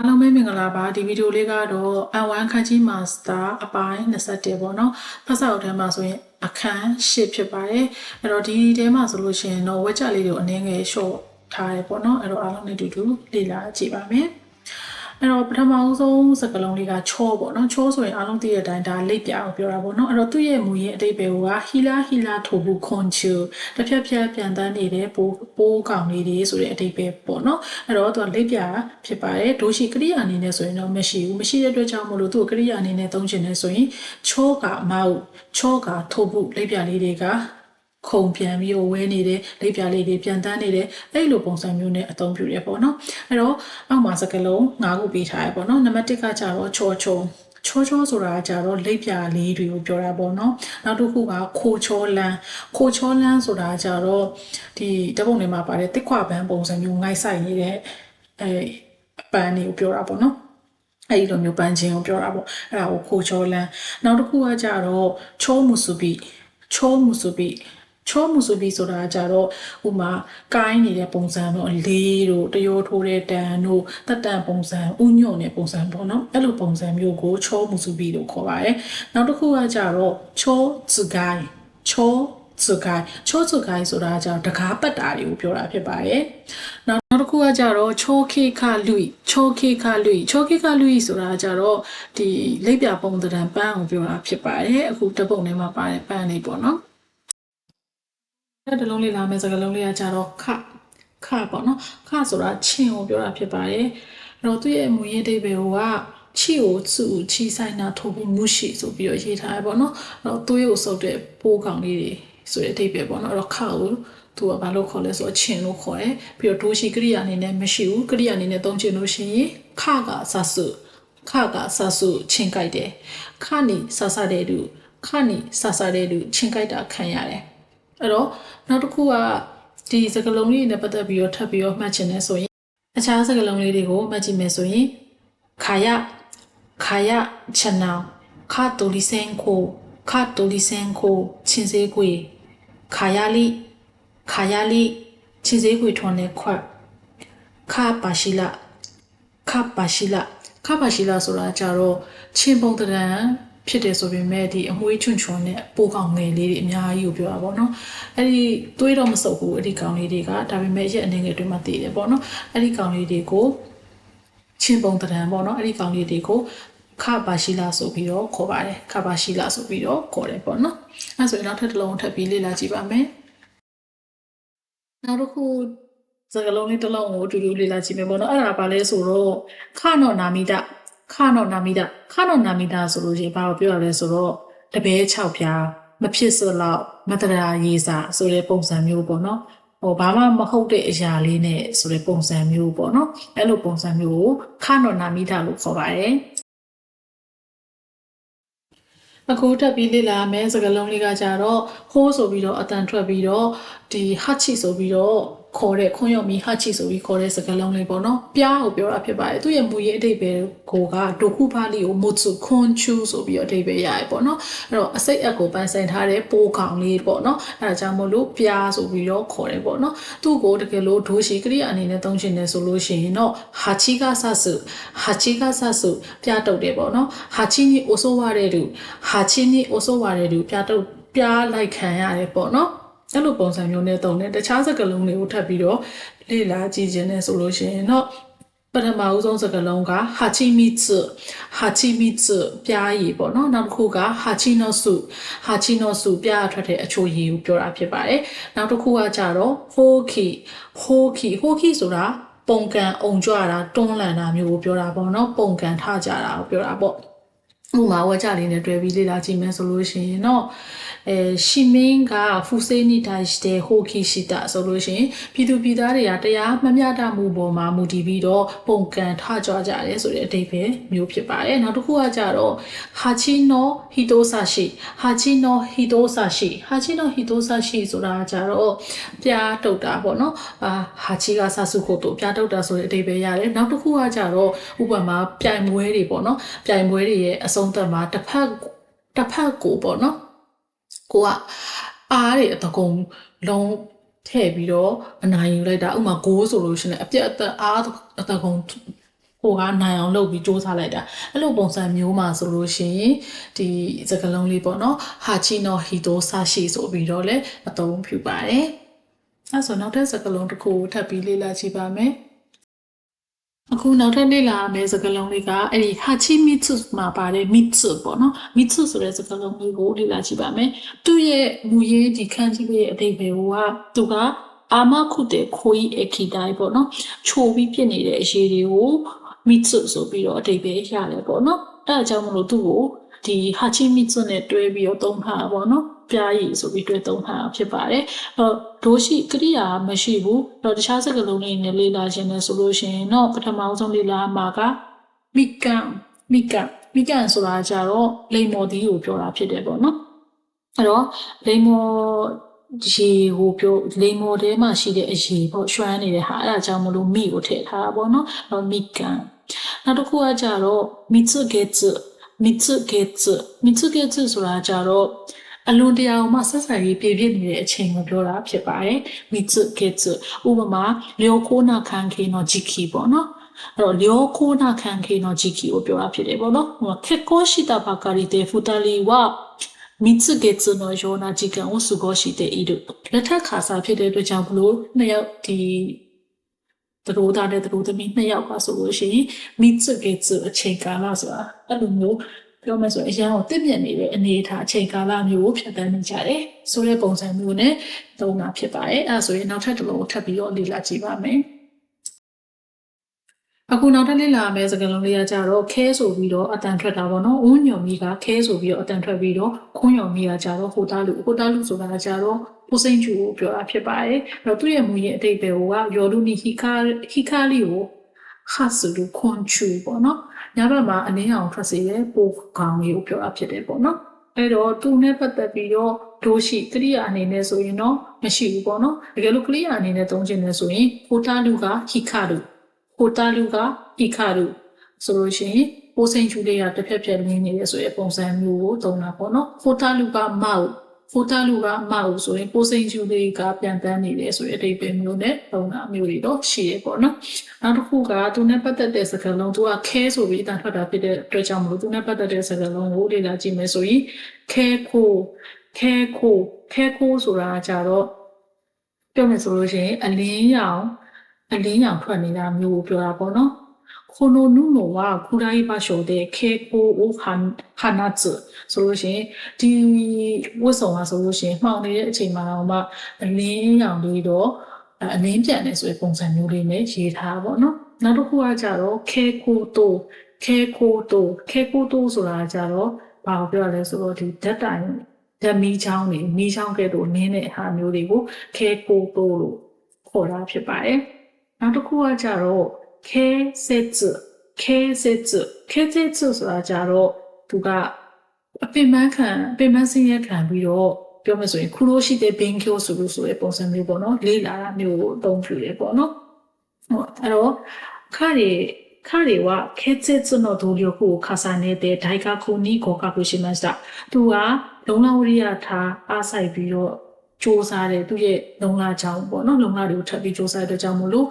အားလုံးပဲမင်္ဂလာပါဒီဗီဒီယိုလေးကတော့ N1 ခန်းကြီး Master အပိုင်း21ပေါ့နော်ဖတ်စာအုပ်ထဲမှာဆိုရင်အခန်း8ဖြစ်ပါတယ်အဲ့တော့ဒီထဲမှာဆိုလို့ရှိရင်တော့ဝက်ချက်လေးတွေကိုအနည်းငယ် short ထားတယ်ပေါ့နော်အဲ့တော့အားလုံးနဲ့အတူတူလေ့လာကြည့်ပါမယ် အဲ့တော့ပထမအဆုံးစကားလုံးလေးကချောပေါ့နော်ချောဆိုရင်အားလုံးသိတဲ့အတိုင်းဒါလိပ်ပြအောင်ပြောတာပေါ့နော်အဲ့တော့သူ့ရဲ့မူရင်းအတိတ်ပဲကဟီလာဟီလာထိုဘူးခွန်ချူတစ်ဖြက်ဖြက်ပြန်တန်းနေတဲ့ပိုးပိုးကောင်လေးတွေဆိုတဲ့အတိတ်ပဲပေါ့နော်အဲ့တော့သူကလိပ်ပြဖြစ်ပါတယ်ဒိုးရှိကရိယာအနေနဲ့ဆိုရင်တော့မရှိဘူးမရှိတဲ့အတွက်ကြောင့်မလို့သူ့ကိုကရိယာအနေနဲ့သုံးချင်တယ်ဆိုရင်ချောကမောက်ချောကထိုဘူးလိပ်ပြလေးတွေက ခုံပြန်ပြီးဝဲနေတယ်လိပ်ပြလေးတွေပြန်တန်းနေတယ်အဲ့လိုပုံစံမျိုးနဲ့အသုံးပြုရပေါ့နော်အဲ့တော့အောက်မှာစကလုံး၅ခုပေးထားရပေါ့နော်နံပါတ်1ကကြတော့ချောချောချောချောဆိုတာကကြတော့လိပ်ပြလေးတွေကိုပြောတာပေါ့နော်နောက်တစ်ခုကခိုချောလန်းခိုချောလန်းဆိုတာကကြတော့ဒီတပုံတွေမှာပါတယ်တစ်ခွပန်းပုံစံမျိုးငိုက်ဆိုင်နေတဲ့အဲအပန်းတွေကိုပြောတာပေါ့နော်အဲ့ဒီလိုမျိုးပန်းချင်းကိုပြောတာပေါ့အဲ့ဒါကိုခိုချောလန်းနောက်တစ်ခုကကြတော့ချောမှုစုပိချောမှုစုပိ ချောမှုစုပိဆိုတာကကြတော့ဥမာကိုင်းနေတဲ့ပုံစံတော့လေးတို့တရိုးထိုးတဲ့တန်တို့တက်တန်ပုံစံဥညွန့်တဲ့ပုံစံပေါ့နော်အဲ့လိုပုံစံမျိုးကိုချောမှုစုပိလို့ခေါ်ပါတယ်နောက်တစ်ခုကကြတော့ချောစကိုင်းချောစကိုင်းချောစကိုင်းဆိုတာကကြတော့တကားပတ်တာတွေကိုပြောတာဖြစ်ပါတယ်နောက်နောက်တစ်ခုကကြတော့ချောခေခလူချောခေခလူချောခေခလူဆိုတာကကြတော့ဒီလက်ပြပုံသဏ္ဍာန်ပန်းကိုပြောတာဖြစ်ပါတယ်အခုတပုံထဲမှာပါတယ်ပန်းလေးပေါ့နော် အဲ့ဒီလုံးလေးလာမယ်စကားလုံးလေးကကြတော့ခခပေါ့နော်ခဆိုတာချင်းကိုပြောတာဖြစ်ပါတယ်အဲ့တော့သူ့ရဲ့မူရင်းအဓိပ္ပာယ်ကချီကိုစုချီဆိုင်နာထိုးပြီးမှုရှိဆိုပြီးတော့ရေးထားရပေါ့နော်အဲ့တော့သွေးကိုစုပ်တဲ့ပိုးကောင်လေးတွေဆိုတဲ့အဓိပ္ပာယ်ပေါ့နော်အဲ့တော့ခကိုသူကဘာလို့ခေါ်လဲဆိုတော့ချင်းလို့ခေါ်တယ်ပြီးတော့ဒိုးရှိကရိယာအနေနဲ့မရှိဘူးကရိယာအနေနဲ့သုံးချင်လို့ရှိရင်ခကဆဆူခကဆဆူချင်းကြိုက်တယ်ခနီဆဆတဲ့လူခနီဆဆတဲ့လူချင်းကြိုက်တာခံရတယ် အဲ့တော့နောက်တစ်ခုကဒီစကလုံးလေးနဲ့ပတ်သက်ပြီးတော့ထပ်ပြီးတော့မှတ်ချင်တယ်ဆိုရင်အခြားစကလုံးလေးတွေကိုမှတ်ကြည့်မယ်ဆိုရင်ခါယခါယချန်နောင်ခါတိုလီစင်ကိုခါတိုလီစင်ကိုချင်းစေးကွေခါယလီခါယလီချင်းစေးကွေထွန်တဲ့ခွတ်ခါပါရှိလာခါပါရှိလာခါပါရှိလာဆိုတာကြတော့ချင်းပုံတရံ ဖြစ်တယ်ဆိုပေမဲ့ဒီအမွှေးချွန်ချွန်နဲ့ပိုးကောင်ငယ်လေးတွေအများကြီးကိုပြောတာပေါ့နော်အဲ့ဒီတွေးတော့မစုပ်ဘူးအဲ့ဒီကောင်လေးတွေကဒါပေမဲ့ရက်အနေငယ်တွေမှာတည်တယ်ပေါ့နော်အဲ့ဒီကောင်လေးတွေကိုချင်းပုံတရံပေါ့နော်အဲ့ဒီကောင်လေးတွေကိုခပါရှိလာဆိုပြီးတော့ခေါ်ပါတယ်ခပါရှိလာဆိုပြီးတော့ခေါ်တယ်ပေါ့နော်အဲ့ဆိုရင်နောက်ထပ်တစ်လုံးထပ်ပြီးလေ့လာကြည့်ပါမယ်နောက်တစ်ခုစကလုံးလေးတစ်လုံးကိုအတူတူလေ့လာကြည့်မယ်ပေါ့နော်အဲ့ဒါပါလဲဆိုတော့ခနောနာမိတ ခနောနာမိတခနောနာမိတဆိုလို့ရှိရင်ဘာကိုပြောရလဲဆိုတော့တပဲ6ပြားမဖြစ်စလောက်မတရာရေးစာဆိုတဲ့ပုံစံမျိုးပေါ့နော်ဟိုဘာမှမဟုတ်တဲ့အရာလေးနဲ့ဆိုတဲ့ပုံစံမျိုးပေါ့နော်အဲ့လိုပုံစံမျိုးကိုခနောနာမိတလို့ခေါ်ပါတယ်အခုတက်ပြီးလေ့လာမယ်စကားလုံးလေးကကြတော့ဟိုးဆိုပြီးတော့အတန်ထွက်ပြီးတော့ဒီဟတ်ချီဆိုပြီးတော့ ခေါ်တဲ့ခွန်းရော်မီဟတ်ချီဆိုပြီးခေါ်တဲ့စကားလုံးလေးပေါ့နော်ပြားကိုပြောတာဖြစ်ပါတယ်သူရဲ့မူရင်းအတိတ်ပဲကိုကဒိုခုဖာလီကိုမုတ်စုခွန်ချူဆိုပြီးတော့အတိတ်ပဲရရပေါ့နော်အဲ့တော့အစိတ်အက်ကိုပန်းဆိုင်ထားတဲ့ပိုးကောင်လေးပေါ့နော်အဲ့ဒါကြောင့်မို့လို့ပြားဆိုပြီးတော့ခေါ်တယ်ပေါ့နော်သူ့ကိုတကယ်လို့ဒိုးရှိကရိယာအနေနဲ့သုံးရှင်တယ်ဆိုလို့ရှိရင်တော့ဟာချီကဆဆူဟာချီကဆဆူပြားတုတ်တယ်ပေါ့နော်ဟာချီနီအိုဆိုဝါတဲ့လူဟာချီနီအိုဆိုဝါတဲ့လူပြားတုတ်ပြားလိုက်ခံရတယ်ပေါ့နော် အဲ့လိုပုံစံမျိုးနဲ့တုံးတယ်တခြားစကားလုံးတွေကိုထပ်ပြီးတော့လေ့လာကြည့်ခြင်းနဲ့ဆိုလို့ရှိရင်တော့ပထမဦးဆုံးစကားလုံးကဟာချီမီツဟာချီမီツပြားရည်ပေါ့နော်နောက်တစ်ခုကဟာချီနိုစုဟာချီနိုစုပြားထွက်တဲ့အချိုရည်ကိုပြောတာဖြစ်ပါတယ်နောက်တစ်ခုကကြတော့ဟိုခီဟိုခီဟိုခီဆိုတာပုံကန်အုံကြွတာတွန်းလန်တာမျိုးကိုပြောတာပေါ့နော်ပုံကန်ထကြတာကိုပြောတာပေါ့ ဥမာဝါကြလေးနဲ့တွဲပြီးလေ့လာကြည့်မယ်ဆိုလို့ရှိရင်တော့အဲရှီမင်းကဖူစေးနီတိုင်စတဲ့ဟိုခီရှိတာဆိုလို့ရှိရင်ပြည်သူပြည်သားတွေကတရားမမျှတမှုပေါ်မှာမူတည်ပြီးတော့ပုံကန်ထကြွကြတယ်ဆိုတဲ့အဓိပ္ပာယ်မျိုးဖြစ်ပါတယ်နောက်တစ်ခုကကြတော့ဟာချီနိုဟီတိုဆာရှိဟာချီနိုဟီတိုဆာရှိဟာချီနိုဟီတိုဆာရှိဆိုတာကကြတော့ပြားတုတ်တာပေါ့နော်အာဟာချီကဆာစုခိုတိုပြားတုတ်တာဆိုတဲ့အဓိပ္ပာယ်ရတယ်နောက်တစ်ခုကကြတော့ဥပမာပြိုင်ပွဲတွေပေါ့နော်ပြိုင်ပွဲတွေရဲ့အဆုံးသတ်မှာတစ်ဖက်တစ်ဖက်ကိုပေါ့နော်ကိုကအားတွေအတကုံလုံးထည့်ပြီးတော့အနိုင်ယူလိုက်တာဥပမာဂိုးဆိုလို့ရှိရင်အပြက်အသက်အားအတကုံဟိုကနိုင်အောင်လုပ်ပြီးစူးစမ်းလိုက်တာအဲ့လိုပုံစံမျိုးမှာဆိုလို့ရှိရင်ဒီစကားလုံးလေးပေါ့နော်ဟာချီနိုဟီတိုဆာရှိဆိုပြီးတော့လည်းအသုံးပြုပါတယ်အဲ့ဆိုနောက်ထပ်စကားလုံးတစ်ခုကိုထပ်ပြီးလေ့လာကြည့်ပါမယ် အခုနောက်ထပ်လေ့လာမယ့်စကားလုံးလေးကအဲ့ဒီ hachimitsu မှာပါတဲ့ mitsu ပေါ့နော် mitsu ဆိုတဲ့စကားလုံးလေးကိုလေ့လာကြည့်ပါမယ်သူ့ရဲ့မူရင်းဒီခန်းကြီးရဲ့အတိတ်ဘယ်ကသူကအာမခုတဲ့ခိုးကြီးအခိတိုင်းပေါ့နော်ချိုပြီးပြစ်နေတဲ့အရေးတွေကို mitsu ဆိုပြီးတော့အတိတ်ပဲရတယ်ပေါ့နော်အဲအကြောင်းမလို့သူ့ကိုဒီ hachimitsu နဲ့တွဲပြီးတော့သုံးထားတာပေါ့နော် ပြားရည်ဆိုပြီးတွဲသုံးထားတာဖြစ်ပါတယ်။အဲ့ဒိုးရှိကရိယာမရှိဘူး။တော့တခြားစကားလုံးတွေနဲ့လေ့လာခြင်းလဲဆိုလို့ရှိရင်တော့ပထမဆုံးလေ့လာမှာကမိကံမိကံမိကံဆိုတာကြတော့လိမ္မော်သီးကိုပြောတာဖြစ်တယ်ပေါ့နော်။အဲ့တော့လိမ္မော်ရေကိုပြောလိမ္မော်ထဲမှာရှိတဲ့အရေပေါ့ရွှမ်းနေတဲ့ဟာအဲ့ဒါကြောင့်မလို့မိကိုထည့်ထားတာပေါ့နော်။တော့မိကံနောက်တစ်ခုကကြတော့ mitsugetsu mitsugetsu mitsugetsu ဆိုတာကြတော့ အလွန်တရာမှဆက်ဆံရေးပြည့်ပြည့်နေတဲ့အချိန်ကိုပြောတာဖြစ်ပါတယ်။မိစုကေစုဥပမာလျောခိုးနာခံခေနော်ဂျီခီပေါ့နော်။အဲ့တော့လျောခိုးနာခံခေနော်ဂျီခီကိုပြောတာဖြစ်တယ်ပေါ့နော်။ဟိုခေကိုရှိတာဘာကာရီတေဖူတာလီဝါမိစကေစနောယောနာဂျီကန်ကိုစုကိုရှိတဲ့အီတို့လက်ထက်ခါစာဖြစ်တဲ့အတွက်ကြောင့်ဘလို့နှစ်ယောက်ဒီသူတို့သားနဲ့သူတို့သမီးနှစ်ယောက်ကဆိုလို့ရှိရင်မိစကေစအချိန်ကာလဆိုတာအဲ့လိုမျိုး ပြောမယ်ဆိုရင်အရန်ကိုတင့်မြတ်နေတဲ့အနေအထားအချိန်ကာလမျိုးကိုဖြတ်သန်းနေကြတယ်ဆိုတဲ့ပုံစံမျိုးနဲ့သုံးတာဖြစ်ပါတယ်အဲ့ဒါဆိုရင်နောက်ထပ်တစ်လုံးကိုထပ်ပြီးတော့လေ့လာကြည့်ပါမယ်အခုနောက်ထပ်လေ့လာမယ့်စကားလုံးလေးကကြတော့ခဲဆိုပြီးတော့အတန်ထွက်တာပေါ့နော်။ဦးညုံမီကခဲဆိုပြီးတော့အတန်ထွက်ပြီးတော့ခွန်းညုံမီကကြတော့ဟိုတာလူဟိုတာလူဆိုတာကကြတော့ပိုစိန်ကျူကိုပြောတာဖြစ်ပါတယ်။အဲ့တော့သူ့ရဲ့မူရင်းအတိတ်ပဲကယောလူနီဟီကာဟီကာလီကိုခါဆူလူခွန်ချူပေါ့နော်။ ညဘက်မှာအလင်းအောင်ထွက်စေတဲ့ပိုကောင်ကြီးကိုပြောတာဖြစ်တယ်ပေါ့နော်။အဲ့တော့သူနဲ့ပတ်သက်ပြီးတော့ဒိုးရှိကရိယာအနေနဲ့ဆိုရင်တော့မရှိဘူးပေါ့နော်။တကယ်လို့ကရိယာအနေနဲ့သုံးချင်တယ်ဆိုရင်ဟိုတာလူကဟီကာလူဟိုတာလူကဟီကာလူဆိုလို့ရှိရင်ပိုစိန်ချူလေးကတစ်ဖက်ဖက်လင်းနေတယ်ဆိုရင်ပုံစံမျိုးကိုသုံးတာပေါ့နော်။ဟိုတာလူကမောက် ဖိုတာလူကမဟုတ်ဆိုရင်ပိုစိန်ကျူလေးကပြန်တန်းနေတယ်ဆိုရင်အတိတ်ပဲမျိုးနဲ့ပုံတာမျိုးတွေတော့ရှိရပေါ့နော်နောက်တစ်ခုကသူနဲ့ပတ်သက်တဲ့စကားလုံးသူကခဲဆိုပြီးအတန်ထွက်တာဖြစ်တဲ့အတွက်ကြောင့်မလို့သူနဲ့ပတ်သက်တဲ့စကားလုံးကိုလေ့လာကြည့်မယ်ဆိုရင်ခဲခိုးခဲခိုးခဲခိုးဆိုတာကြတော့ပြောမယ်ဆိုလို့ရှိရင်အလင်းရောင်အလင်းရောင်ထွက်နေတာမျိုးကိုပြောတာပေါ့နော်この布は暗い場所で蛍光を放つဆိုလို့ရှင်ဒီဝတ်စုံကဆိုလို့ရှင်မှောင်နေတဲ့အချိန်မှာတော့မှအလင်းရောင်လေးတော့အလင်းပြန်နေဆိုတဲ့ပုံစံမျိုးလေးနဲ့ရေးထားပါတော့နော်နောက်တစ်ခုကကြတော့ခဲကိုတိုခဲကိုတိုခဲကိုတိုဆိုတာကြတော့ဘာကိုပြောရလဲဆိုတော့ဒီဓာတ်တိုင်ဓာတ်မီးချောင်းတွေမီးချောင်းကဲ့သို့နင်းတဲ့အားမျိုးတွေကိုခဲကိုတိုလို့ခေါ်တာဖြစ်ပါတယ်နောက်တစ်ခုကကြတော့ ခဲဆက်စ်ခဲဆက်စ်ခဲဆက်စ်ဆိုတာကြတော့သူကအပင်ပန်းခံအပင်ပန်းဆင်းရဲခံပြီးတော့ပြောမယ်ဆိုရင်ခူလို့ရှိတဲ့ဘင်းကျိုးဆိုလို့ဆိုတဲ့ပုံစံမျိုးပေါ့နော်လေးလာတာမျိုးကိုအသုံးပြုတယ်ပေါ့နော်ဟိုအဲ့တော့ခါရီ彼はケツツの努力を重ねて大学に合格しました。သူကလုံလဝရိယထားအားဆိုင်ပြီးတော့စူးစမ်းတယ်သူရဲ့လုံလာချောင်းပေါ့နော်လုံလာတွေကိုထပ်ပြီးစူးစမ်းတဲ့ကြောင့်မလို့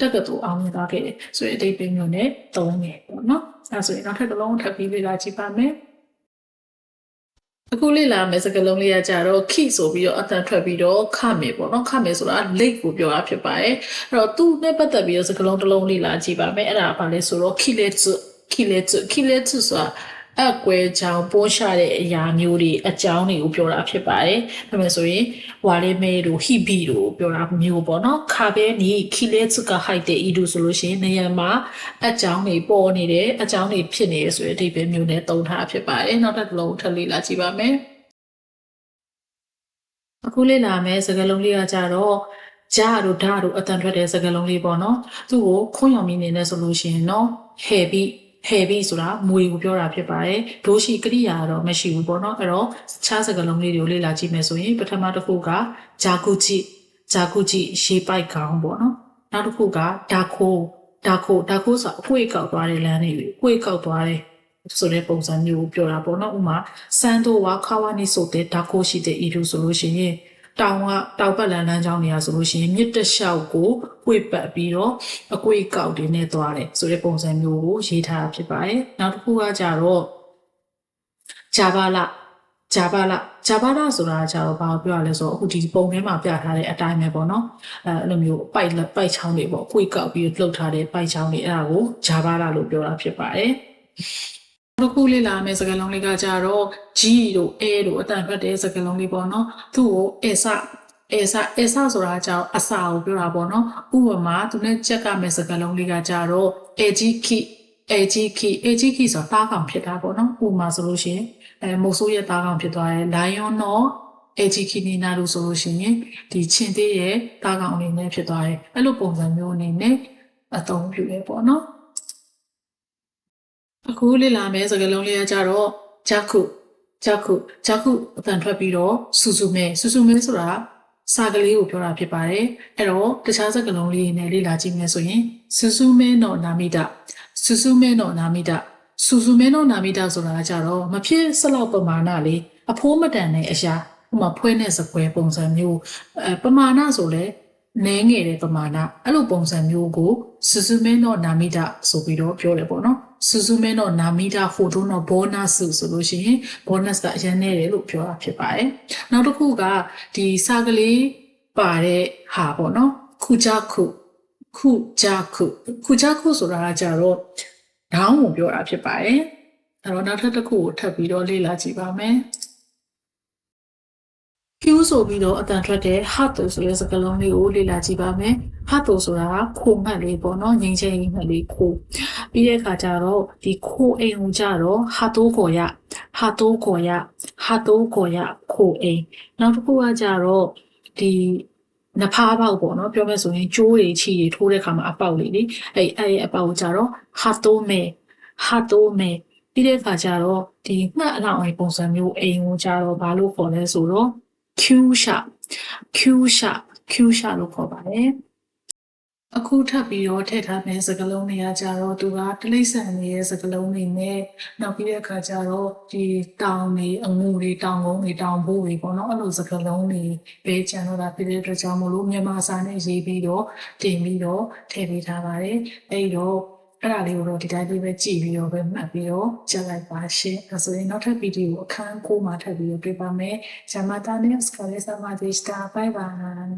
တက်ကတူအောင်မြင်သွားခဲ့တယ်ဆိုရင်အတိတ်ပဲမျိုးနဲ့သုံးတယ်ပေါ့နော်အဲဆိုရင်နောက်ထပ်တစ်လုံးထပ်ပြီးလေ့လာကြည့်ပါမယ်အခုလေ့လာမယ်စကားလုံးလေးကကြတော့ခိဆိုပြီးတော့အတန်ထွက်ပြီးတော့ခမယ်ပေါ့နော်ခမယ်ဆိုတာ late ကိုပြောတာဖြစ်ပါတယ်အဲ့တော့သူနဲ့ပတ်သက်ပြီးတော့စကားလုံးတစ်လုံးလေ့လာကြည့်ပါမယ်အဲ့ဒါကဘာလဲဆိုတော့ခိလက်ခိလက်ခိလက်ဆိုတာ အကွဲချောင်းပိုးရှာတဲ့အရာမျိုးတွေအကြောင်းတွေကိုပြောတာဖြစ်ပါတယ်။ဒါပေမဲ့ဆိုရင်ဝါလေးမဲတို့ဟိဘီတို့ပြောတာမျိုးပေါ့နော်။ခါပဲနီခီလဲစုကဟိုက်တဲ့ဤတို့ဆိုလို့ရှိရင်နေရာမှာအကြောင်းတွေပေါ်နေတယ်အကြောင်းတွေဖြစ်နေရဆိုရင်အဓိပ္ပာယ်မျိုးနဲ့သုံးထားဖြစ်ပါတယ်။နောက်တစ်လုံးထပ်လေးလာကြည့်ပါမယ်။အခုလေးလာမယ်စကားလုံးလေးကကြတော့ဂျာတို့ဓာတို့အတန်ထွက်တဲ့စကားလုံးလေးပေါ့နော်။သူ့ကိုခွန်းရောင်မီနေနဲ့ဆိုလို့ရှိရင်တော့ဟဲပြီး ဟဲပြီးဆိုတာမွေကိုပြောတာဖြစ်ပါတယ်ဒိုးရှိကရိယာတော့မရှိဘူးပေါ့နော်အဲ့တော့ခြားစကားလုံးလေးတွေကိုလေ့လာကြည့်မယ်ဆိုရင်ပထမတစ်ခုကဂျာကူချီဂျာကူချီရှေးပိုက်ကောင်ပေါ့နော်နောက်တစ်ခုကဒါခိုဒါခိုဒါခိုဆိုတာအပွေကောက်သွားတဲ့လမ်းလေးကိုအပွေကောက်သွားတယ်ဆိုတဲ့ပုံစံမျိုးကိုပြောတာပေါ့နော်ဥမာစန်တိုဝါခါဝါနီဆိုတဲ့ဒါခိုရှိတဲ့ဤလိုဆိုလို့ရှိရင် တောင်ကတောက်ပတ်လန်လန်းချောင်းတွေကဆိုလို့ရှိရင်မြစ်တစ်လျှောက်ကိုကွေ့ပတ်ပြီးတော့အကွေ့ကောက်တွေနဲ့သွားတယ်ဆိုတဲ့ပုံစံမျိုးကိုရေးထားတာဖြစ်ပါတယ်နောက်တစ်ခုကကြတော့ဂျာဘာလာဂျာဘာလာဂျာဘာလာဆိုတာကကြတော့ဘာကိုပြောရလဲဆိုတော့အခုဒီပုံထဲမှာပြထားတဲ့အတိုင်းပဲပေါ့နော်အဲအဲ့လိုမျိုးပိုက်လက်ပိုက်ချောင်းတွေပေါ့ကွေ့ကောက်ပြီးလှုပ်ထားတဲ့ပိုက်ချောင်းတွေအဲ့ဒါကိုဂျာဘာလာလို့ပြောတာဖြစ်ပါတယ်နောက် တစ်ခုလေးလာမယ်စကားလုံးလေးကကြတော့ G တို့ A တို့အတန်ဖတ်တဲ့စကားလုံးလေးပေါ့နော်သူ့ကိုအစအစအစဆိုတာကြောင့်အစာကိုပြောတာပေါ့နော်ဥပမာသူနဲ့ကြက်ကမယ်စကားလုံးလေးကကြတော့ AG key AG key AG key ဆိုတာတားကောင်ဖြစ်တာပေါ့နော်ဥပမာဆိုလို့ရှိရင်အဲမုတ်ဆိုးရဲ့တားကောင်ဖြစ်သွားတယ် lion တော့ AG key နေနာလို့ဆိုလို့ရှိရင်ဒီချင်းသေးရဲ့တားကောင်အနေနဲ့ဖြစ်သွားတယ်အဲ့လိုပုံစံမျိုးအနေနဲ့အသုံးပြုရပေါ့နော် အခုလေ့လာမယ့်စကားလုံးလေးကကြတော့ဂျာခုဂျာခုဂျာခုအတန်ထွက်ပြီးတော့စူစူမဲစူစူမဲဆိုတာစာကလေးကိုပြောတာဖြစ်ပါတယ်အဲ့တော့တခြားစကားလုံးလေးတွေနဲ့လေ့လာကြည့်မယ်ဆိုရင်စူစူမဲနော်နာမီတာစူစူမဲနော်နာမီတာစူစူမဲနော်နာမီတာဆိုတာကကြတော့မဖြစ်စလောက်ပမာဏလေးအဖိုးမတန်တဲ့အရာဥပမာဖွဲနဲ့စပွဲပုံစံမျိုးအဲပမာဏဆိုလဲနည်းငယ်တဲ့ပမာဏအဲ့လိုပုံစံမျိုးကိုစူစူမဲနော်နာမီတာဆိုပြီးတော့ပြောတယ်ပေါ့နော် စူဇူမဲတော့နာမီတာဟိုတော့တော့ဘောနပ်ဆိုလို့ရှိရင်ဘောနပ်ကအရင်နဲ့တယ်လို့ပြောတာဖြစ်ပါတယ်။နောက်တစ်ခုကဒီစာကလေးပါတဲ့ဟာပေါ့နော်ခုကြခုခုကြခုခုကြခုဆိုတာကကြတော့ဒေါင်းကိုပြောတာဖြစ်ပါတယ်။အဲ့တော့နောက်ထပ်တစ်ခုကိုထပ်ပြီးတော့လေ့လာကြည့်ပါမယ်။ Q ဆိုပြီးတော့အတန်ထွက်တဲ့ heart ဆိုတဲ့စကားလုံးလေးကိုလေ့လာကြည့်ပါမယ်။ heart ဆိုတာကခိုမှတ်လေးပေါ့နော်ငိမ့်ချင်မှတ်လေးခိုပြီးတဲ့အခါကျတော့ဒီခိုအိမ်ကိုကြတော့ဟာတိုးခေါ်ရဟာတိုးခေါ်ရဟာတိုးခေါ်ရခိုအိမ်နောက်တစ်ခုကကြတော့ဒီနဖားပေါက်ပေါ့နော်ပြောမယ်ဆိုရင်ကျိုးတွေချီတွေထိုးတဲ့ခါမှာအပေါက်လေးလေအဲ့အဲ့ရဲ့အပေါက်ကိုကြတော့ဟာတိုးမဲဟာတိုးမဲပြီးတဲ့အခါကျတော့ဒီငှက်အလောင်းအိမ်ပုံစံမျိုးအိမ်ကိုကြတော့ဘာလို့ခေါ်လဲဆိုတော့ Q sharp Q sharp Q sharp လို့ခေါ်ပါတယ်အခုထပ်ပြီးတော့ထည့်ထားမယ့်စကားလုံးတွေကကြတော့သူကတိလိမ့်ဆန်နေရဲ့စကားလုံးတွေနဲ့နောက်ပြီးတဲ့အခါကျတော့ဒီတောင်တွေအငူတွေတောင်ကုန်းတွေတောင်ဘိုးတွေပေါ့နော်အဲ့လိုစကားလုံးတွေပဲကျန်တော့တာဖြစ်တဲ့အတွက်ကြောင့်မို့လို့မြန်မာစာနဲ့ရေးပြီးတော့တင်ပြီးတော့ထည့်ပေးထားပါတယ်အဲ့တော့ အဲ့ဒါလေးကိုတော့ဒီတိုင်းလေးပဲကြည့်ပြီးတော့ပဲမှတ်ပြီးတော့ကြားလိုက်ပါရှင့်အဲဆိုရင်နောက်ထပ်ဗီဒီယိုအခန်းကိုမှာထပ်ပြီးတော့တွေ့ပါမယ်ဂျမတာနဲ့စကားလေးစမာဒေစတာဘိုင်ဘိုင်